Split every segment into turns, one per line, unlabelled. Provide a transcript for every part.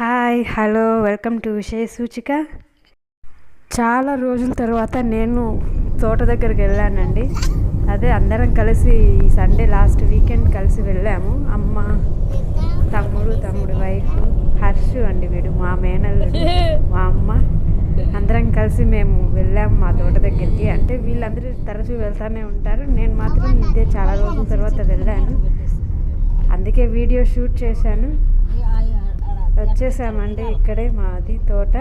Hi hello welcome to విషయ సూచిక చాలా రోజుల తర్వాత నేను తోట దగ్గరికి వెళ్ళానండి. అదే అందరం కలిసి ఈ సండే లాస్ట్ వీకెండ్ కలిసి వెళ్ళాము. అమ్మ తమ్ముడు తమ్ముడు వైఫ్ హర్షు అండి వీడు మా మేనల్లుడు మా అమ్మ. అందరం కలిసి మేము వెళ్ళాము మా తోట దగ్గరికి. అంటే వీళ్ళందరూ తరచూ వెళ్తానే ఉంటారు. నేను మాత్రం ఇదే చాలా రోజుల తర్వాత వెళ్ళాను. అందుకే వీడియో షూట్ చేశాను. వచ్చేసామండి ఇక్కడే మాది తోట.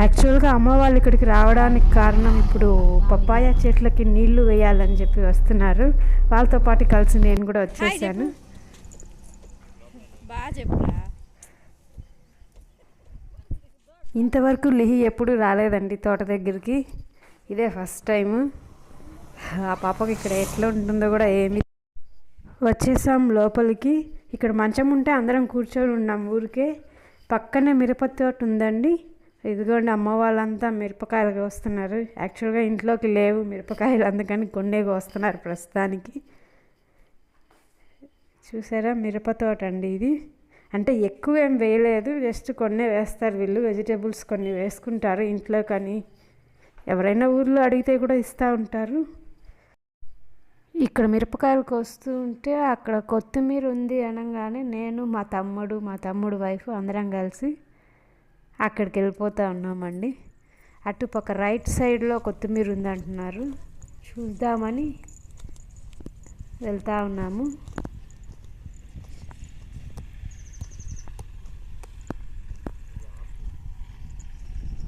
యాక్చువల్గా అమ్మ వాళ్ళు ఇక్కడికి రావడానికి కారణం ఇప్పుడు పప్పాయ చెట్లకి నీళ్ళు వేయాలని చెప్పి వస్తున్నారు. వాళ్ళతో పాటు కలిసి నేను కూడా వచ్చేసాను. ఇంతవరకు లిహి ఎప్పుడు రాలేదండి తోట దగ్గరికి. ఇదే ఫస్ట్ టైము. ఆ పాపకి ఇక్కడ ఎట్లా ఉంటుందో కూడా ఏమి. వచ్చేసాం లోపలికి. ఇక్కడ మంచం ఉంటే అందరం కూర్చొని ఉన్నాం. ఊరికే పక్కనే మిరప తోట ఉందండి. ఇదిగోండి అమ్మ వాళ్ళంతా మిరపకాయలు వస్తున్నారు యాక్చువల్గా ఇంట్లోకి లేవు మిరపకాయలు అందుకని కొండే వస్తున్నారు ప్రస్తుతానికి. చూసారా మిరప తోట అండి ఇది. అంటే ఎక్కువ ఏం వేయలేదు జస్ట్ కొన్నే వేస్తారు వీళ్ళు. వెజిటేబుల్స్ కొన్ని వేసుకుంటారు ఇంట్లో కానీ. ఎవరైనా ఊర్లో అడిగితే కూడా ఇస్తూ ఉంటారు. ఇక్కడ మిరపకాయలు కోస్తూ ఉంటే అక్కడ కొత్తిమీర ఉంది అనగానే నేను మా తమ్ముడు మా తమ్ముడు వైఫ్ అందరం కలిసి అక్కడికి వెళ్ళిపోతూ ఉన్నామండి. అటు పక్క రైట్ సైడ్లో కొత్తిమీర ఉంది అంటున్నారు. చూద్దామని వెళ్తూ ఉన్నాము.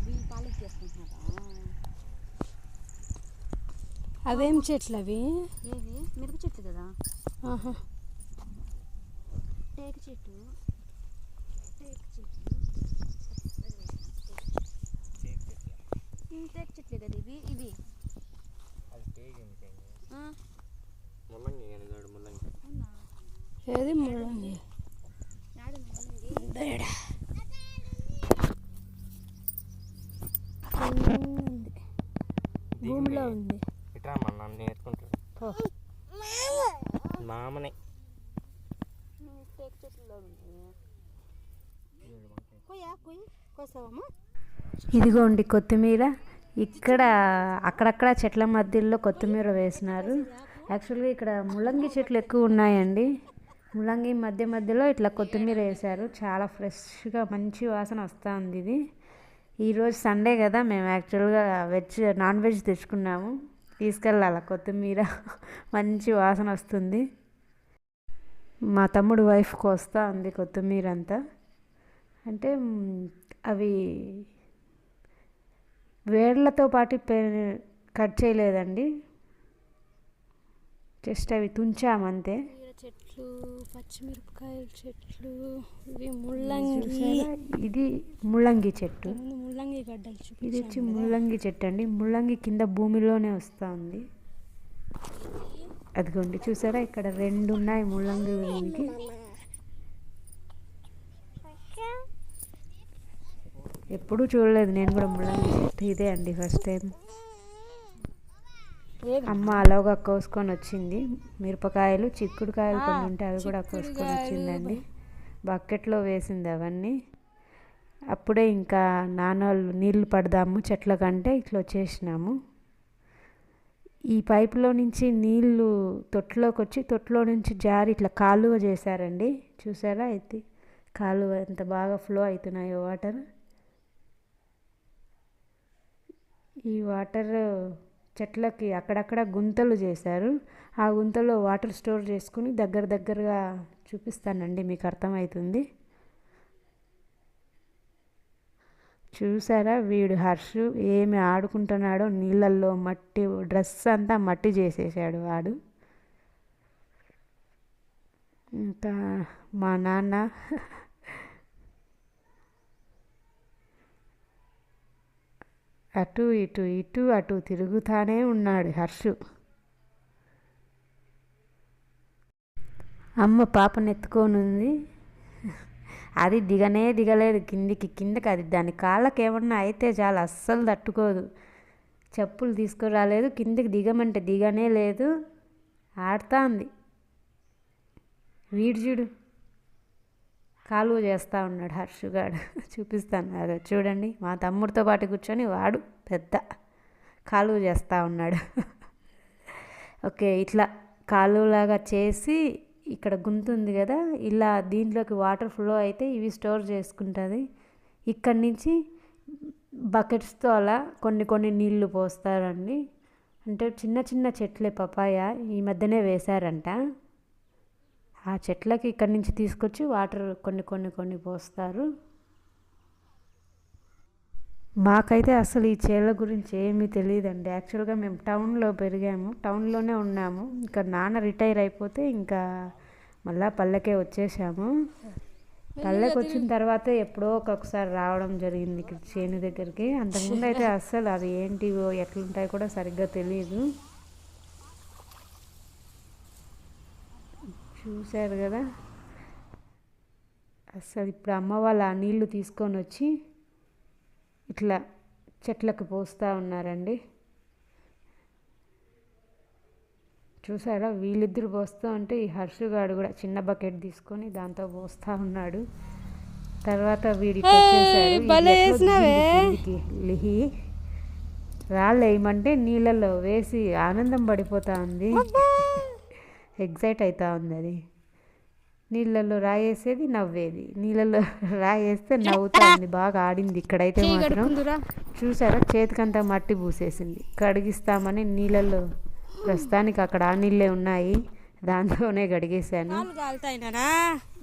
వీళ్ళు చేసుకుంటున్నారా?
అవేం చెట్లు అవి?
ఏవి మిరప చెట్టు కదా?
ఆహా.
టేక చెట్టు. టేక ఉమ్, టేక చెట్లే కదా ఇవి? ఇవి.
ముల్లంగి
ఏది
ముల్లంగి?
భూమిలో ఉంది.
నన్ను నేర్చుకుంటాడు. మామనే.
ఇదిగోండి కొత్తిమీర. ఇక్కడ అక్కడక్కడ చెట్ల మధ్యలో కొత్తిమీర వేసినారు. యాక్చువల్గా ఇక్కడ ముల్లంగి చెట్లు ఎక్కువ ఉన్నాయండి. ముల్లంగి మధ్య మధ్యలో ఇట్లా కొత్తిమీర వేశారు. చాలా ఫ్రెష్గా మంచి వాసన వస్తూ ఉంది ఇది. ఈరోజు సండే కదా మేము యాక్చువల్గా వెజ్ నాన్ వెజ్ తెచ్చుకున్నాము. తీసుకెళ్ళాలి కొత్తిమీర? మంచి వాసన వస్తుంది. మా తమ్ముడు వైఫ్కి వస్తూ ఉంది కొత్తిమీర అంతా అంటే అవి వేర్లతో పాటు పె- కట్ చేయలేదండి. జస్ట్ అవి తుంచామంతే.
చెట్లు పచ్చిమిరపకాయల చెట్లు ఇవి ముల్లంగి?
ఇది ముల్లంగి చెట్టు.
ముల్లంగి గడ్డలు
ఇది వచ్చి ముల్లంగి చెట్టు అండి. ముల్లంగి కింద భూమిలోనే వస్తూ ఉంది అదిగోండి చూసారా? ఇక్కడ రెండు ఉన్నాయి ముల్లంగి దీనికి ఎప్పుడూ చూడలేదు నేను కూడా ముల్లంగి చెట్టు ఇదే అండి ఫస్ట్ టైం. అమ్మ అలాగా కోసుకొని వచ్చింది. మిరపకాయలు చిక్కుడుకాయలు కొన్ని ఉంటే అవి కూడా కోసుకొని వచ్చిందండి. బకెట్లో వేసింది అవన్నీ. అప్పుడే ఇంకా నాన్నోళ్ళు నీళ్ళు పడదాము చెట్ల కంటే ఇట్లా వచ్చేసినాము. ఈ పైపులో నుంచి నీళ్ళు తొట్టులోకి వచ్చి తొట్టులో నుంచి జారి ఇట్లా కాలువ చేశారండి. చూసారా అయితే? కాలువ ఎంత బాగా ఫ్లో అవుతున్నాయో వాటర్. ఈ వాటర్ చెట్లకి అక్కడక్కడ గుంతలు చేశారు. ఆ గుంతలో వాటర్ స్టోర్ చేసుకుని దగ్గర దగ్గరగా చూపిస్తానండి మీకు అర్థమవుతుంది చూసారా వీడు హర్షు ఏమి ఆడుకుంటున్నాడో నీళ్ళల్లో మట్టి డ్రెస్ అంతా మట్టి చేసేసాడు వాడు. ఇంకా మా నాన్న అటు ఇటు ఇటు అటు తిరుగుతానే ఉన్నాడు హర్షు. అమ్మ పాపను ఎత్తుకొనుంది. అది దిగనే దిగలేదు. కిందికి కిందకి అది దాని కాళ్ళకి ఏమన్నా అయితే చాలా అస్సలు తట్టుకోదు. చెప్పులు తీసుకురాలేదు. కిందికి దిగమంటే దిగనే లేదు. ఆడుతా ఉంది వీడు చూడు. కాలువ చేస్తూ ఉన్నాడు హర్షుగాడు చూపిస్తాను అదే చూడండి. మా తమ్ముడితో పాటు కూర్చొని వాడు పెద్ద కాలువ చేస్తూ ఉన్నాడు. ఓకే ఇట్లా కాలువలాగా చేసి ఇక్కడ గుంత ఉంది కదా ఇలా దీంట్లోకి వాటర్ ఫ్లో అయితే ఇవి స్టోర్ చేసుకుంటుంది. ఇక్కడి నుంచి బకెట్స్తో అలా కొన్ని కొన్ని నీళ్ళు పోస్తారండి. అంటే చిన్న చిన్న చెట్లే పపాయ ఈ మధ్యనే వేశారంట. ఆ చెట్లకి ఇక్కడి నుంచి తీసుకొచ్చి వాటర్ కొన్ని కొన్ని కొన్ని పోస్తారు. మాకైతే అసలు ఈ చేల గురించి ఏమీ తెలియదండి. యాక్చువల్గా మేము టౌన్లో పెరిగాము. టౌన్లోనే ఉన్నాము. ఇంకా నాన్న రిటైర్ అయిపోతే ఇంకా మళ్ళా పల్లెకే వచ్చేసాము. పల్లెకి వచ్చిన తర్వాత ఎప్పుడో ఒక్కొక్కసారి రావడం జరిగింది ఇక్కడ చేను దగ్గరికి. అంతకుముందు అయితే అస్సలు అది ఏంటివో ఎట్లుంటాయో కూడా సరిగ్గా తెలియదు చూశారు కదా. అసలు ఇప్పుడు అమ్మ వాళ్ళు ఆ నీళ్ళు తీసుకొని వచ్చి ఇట్లా చెట్లకు పోస్తూ ఉన్నారండి. చూసారా వీళ్ళిద్దరు పోస్తూ ఉంటే ఈ హర్షుగాడు కూడా చిన్న బకెట్ తీసుకొని దాంతో పోస్తూ ఉన్నాడు. తర్వాత వీడికి కిందికి లిహి. రాళ్ళు వేయమంటే నీళ్ళల్లో వేసి ఆనందం పడిపోతా ఉంది. ఎగ్జైట్ అవుతా ఉంది అది నీళ్ళల్లో రాయేసేది నవ్వేది. నీళ్ళల్లో రాయేస్తే నవ్వుతా ఉంది. బాగా ఆడింది ఇక్కడైతే మాత్రం. చూసారా? చేతికంతా మట్టి పూసేసింది. కడిగిస్తామని నీళ్ళల్లో ప్రస్తుతానికి అక్కడ ఆ నీళ్ళే ఉన్నాయి. దాంతోనే గడిగేశాను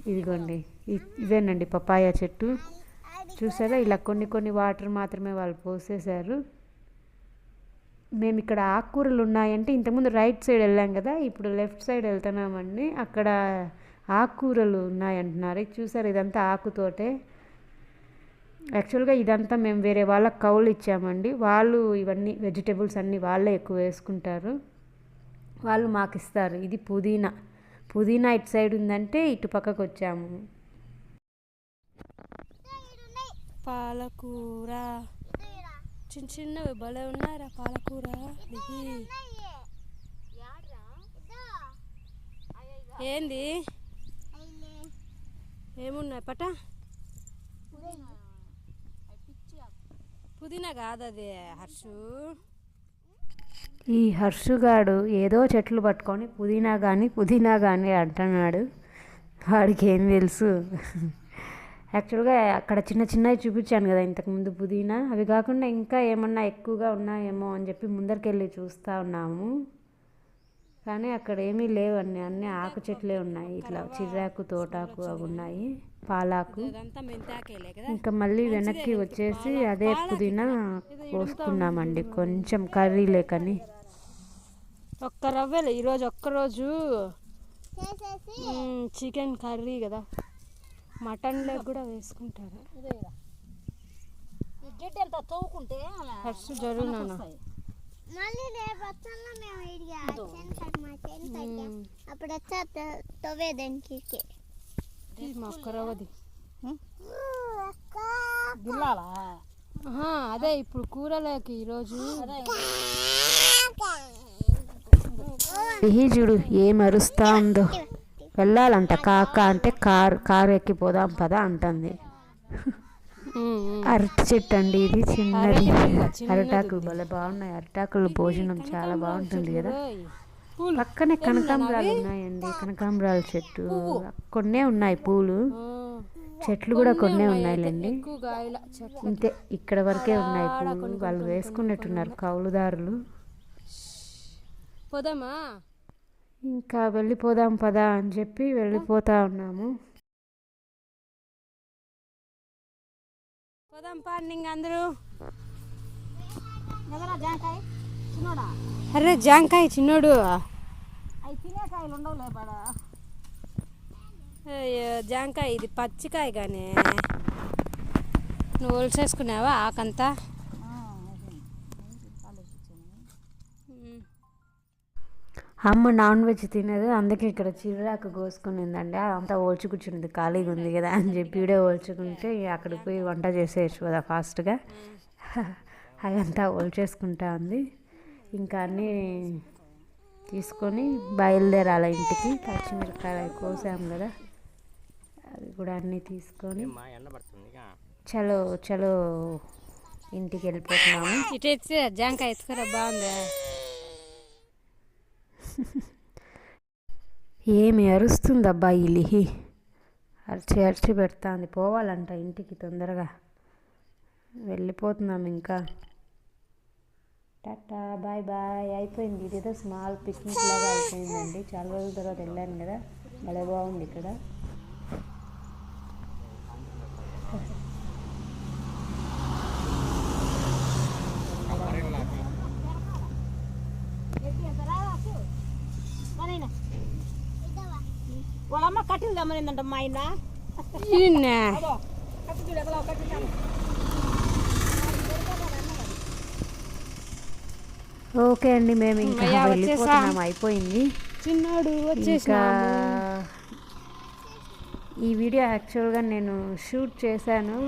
ఇదిగోండి. ఇ- ఇవేనండి పపాయ చెట్టు. చూసారా? ఇలా కొన్ని కొన్ని వాటర్ మాత్రమే వాళ్ళు పోసేశారు. మేము ఇక్కడ ఆకుకూరలు ఉన్నాయంటే ఇంతకుముందు రైట్ సైడ్ వెళ్ళాం కదా ఇప్పుడు లెఫ్ట్ సైడ్ వెళ్తున్నామండి. అక్కడ ఆకుకూరలు ఉన్నాయంటున్నారు. చూసారు? ఇదంతా ఆకుతోటే. యాక్చువల్గా ఇదంతా మేము వేరే వాళ్ళకి కౌలు ఇచ్చామండి. వాళ్ళు ఇవన్నీ వెజిటేబుల్స్ అన్నీ వాళ్ళే ఎక్కువ వేసుకుంటారు. వాళ్ళు మాకు ఇస్తారు ఇది పుదీనా. పుదీనా ఇటు సైడ్ ఉందంటే ఇటు పక్కకు వచ్చాము.
పాలకూర. చిన్న చిన్నవి భలే ఉన్నారా పాలకూర. ఇది ఏంది? ఏమున్నాయి పట? పుదీనా కాదది హర్షు.
ఈ హర్షుగాడు ఏదో చెట్లు పట్టుకొని పుదీనా కానీ పుదీనా కానీ అంటున్నాడు. వాడికి ఏం తెలుసు? యాక్చువల్గా అక్కడ చిన్న చిన్నవి చూపించాను కదా ఇంతకుముందు పుదీనా. అవి కాకుండా ఇంకా ఏమన్నా ఎక్కువగా ఉన్నాయేమో అని చెప్పి ముందరికెళ్ళి చూస్తూ ఉన్నాము. కానీ అక్కడ ఏమీ లేవండి అన్నీ ఆకు చెట్లే ఉన్నాయి. ఇట్లా చిర్రాకు తోటాకు అవి ఉన్నాయి. పాలాకు. ఇంకా మళ్ళీ వెనక్కి వచ్చేసి అదే పుదీనా కోసుకున్నామండి. కొంచెం కర్రీ లేకని.
ఒక్క రవ్వలే ఈరోజు ఒక్కరోజు చికెన్ కర్రీ కదా. మటన్ లెగ్ కూడా వేసుకుంటారు.
ఈ గిడ్డ ఎంత తవ్వుకుంటే
ఫస్ట్ జరుగు నాన్న.
మళ్ళీ రేపు వచ్చాను మేము ఇడిగా. అప్పుడు వచ్చా తవ్వేదానికి
అదే ఇప్పుడు కూరలోకి ఈరోజు.
చూడు ఏం అరుస్తా ఉందో వెళ్ళాలంట కాక అంటే కారు కారు ఎక్కి పోదాం పదా అంటుంది. అరటి చెట్టు అండి ఇది చిన్నది. అరటాకులు భలే బాగున్నాయి. అరటాకులు భోజనం చాలా బాగుంటుంది కదా. పక్కనే కనకాంబరాలు ఉన్నాయండి. కనకాంబరాల చెట్టు. కొన్నే ఉన్నాయి పూలు. చెట్లు కూడా కొన్నే ఉన్నాయిలేండి.
ఎక్కువగా
అంతే ఇక్కడ వరకే ఉన్నాయి పూలు. వాళ్ళు వేసుకున్నట్టున్నారు కౌలుదారులు.
పోదామా?
ఇంకా వెళ్ళిపోదాం పదా అని చెప్పి వెళ్ళిపోతా ఉన్నాము.
పోదాం అందరూ. అరే జాంకాయ చిన్నోడు.
అవి తినే కాయలు ఉండవులే పడ
అయ్యో, జాంకాయ ఇది పచ్చికాయ కానీ నువ్వు ఒలిసేసుకున్నావా ఆకంతా?
అమ్మ నాన్ వెజ్ తినదు అందుకే ఇక్కడ చిరాకు కోసుకునిందండి. అదంతా ఓల్చి కూర్చుంది ఖాళీగా ఉంది కదా అని చెప్పి ఇడే ఓల్చుకుంటే అక్కడికి పోయి వంట చేసేయచ్చు కదా ఫాస్ట్గా. అదంతా ఓల్చేసుకుంటా ఉంది. ఇంకా అన్నీ తీసుకొని బయలుదేరాలి ఇంటికి. పచ్చిమిరపకాయలు కోసాం కదా అవి కూడా అన్నీ తీసుకొని చలో చలో ఇంటికి వెళ్ళిపోతున్నాము.
ఇటు జాంకాయ ఎత్తుకురా బాగుందా?
ఏమి అరుస్తుందబ్బా ఈ లిహి. అరిచి అరిచి పెడతాంది. పోవాలంట ఇంటికి తొందరగా. వెళ్ళిపోతున్నాం ఇంకా. Tata bye bye. అయిపోయింది. ఇదేదో స్మాల్ పిక్నిక్ లాగా అయిపోయిందండి. చాలా రోజుల తర్వాత వెళ్ళాను కదా. భలే బాగుంది ఇక్కడ.
కట్టిలు మా ఆయన?
ఓకే అండి మేము ఇంకా వెళ్ళిపోతున్నాం. అయిపోయింది.
చిన్నాడు
ఇంకా ఈ వీడియో యాక్చువల్గా నేను షూట్ చేశాను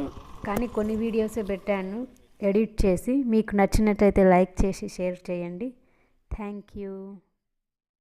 కానీ కొన్ని వీడియోసే పెట్టాను ఎడిట్ చేసి. మీకు నచ్చినట్టయితే లైక్ చేసి షేర్ చేయండి. Thank you.